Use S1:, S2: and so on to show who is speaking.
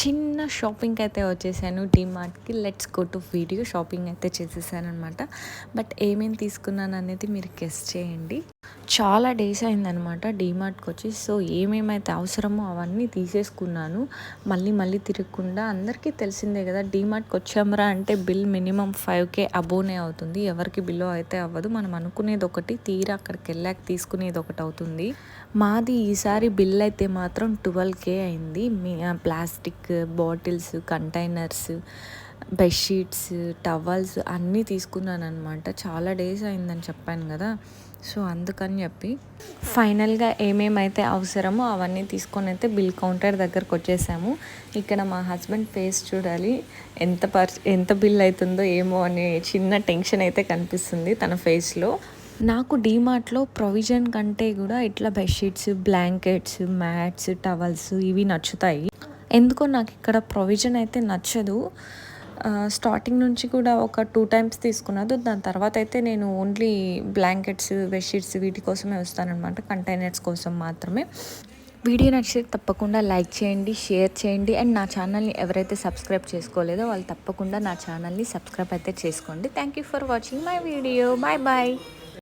S1: చిన్న షాపింగ్ అయితే వచ్చేసాను డీమార్ట్కి. Let's go to video shopping అయితే చేసేసాను అనమాట బట్ ఏమేమి తీసుకున్నాను అనేది మీరు గెస్ట్ చేయండి. చాలా డేస్ అయిందనమాట డీమార్ట్కి వచ్చి. సో ఏమేమైతే అవసరమో అవన్నీ తీసేసుకున్నాను. మళ్ళీ మళ్ళీ తిరగకుండా అందరికీ తెలిసిందే కదా డీమార్ట్కి వచ్చామరా అంటే బిల్ మినిమం ఫైవ్ కే అబోనే అవుతుంది. ఎవరికి బిల్లో అయితే అవ్వదు. మనం అనుకునేది ఒకటి తీరా అక్కడికి వెళ్ళాక తీసుకునేది ఒకటి అవుతుంది. మాది ఈసారి బిల్ అయితే మాత్రం ట్వెల్వ్ కే అయింది. మీ plastic bottles containers bedsheets towels అన్నీ తీసుకున్నాను అనమాట చాలా డేస్ అయిందని చెప్పాను కదా. సో అందుకని చెప్పి ఫైనల్గా ఏమేమైతే అవసరమో అవన్నీ తీసుకొని అయితే బిల్ కౌంటర్ దగ్గరకు వచ్చేసాము. ఇక్కడ మా హస్బెండ్ ఫేస్ చూడాలి. ఎంత పర్ ఎంత బిల్ అవుతుందో ఏమో అనే చిన్న టెన్షన్ అయితే కనిపిస్తుంది తన ఫేస్లో. నాకు డీమార్ట్లో ప్రొవిజన్ కంటే కూడా ఇట్లా బెడ్షీట్స్ బ్లాంకెట్స్ మ్యాట్స్ టవల్స్ ఇవి నచ్చుతాయి. ఎందుకో నాకు ఇక్కడ ప్రొవిజన్ అయితే నచ్చదు. స్టార్టింగ్ నుంచి కూడా ఒక టూ టైమ్స్ తీసుకున్నది దాని తర్వాత అయితే నేను ఓన్లీ బ్లాంకెట్స్ బెడ్షీట్స్ వీటి కోసమే వస్తానన్నమాట. కంటైనర్స్ కోసం మాత్రమే. వీడియో నచ్చితే తప్పకుండా లైక్ చేయండి షేర్ చేయండి. అండ్ నా ఛానల్ని ఎవరైతే సబ్స్క్రైబ్ చేసుకోలేదో వాళ్ళు తప్పకుండా నా ఛానల్ని సబ్స్క్రైబ్ అయితే చేసుకోండి. Thank you for watching my video bye bye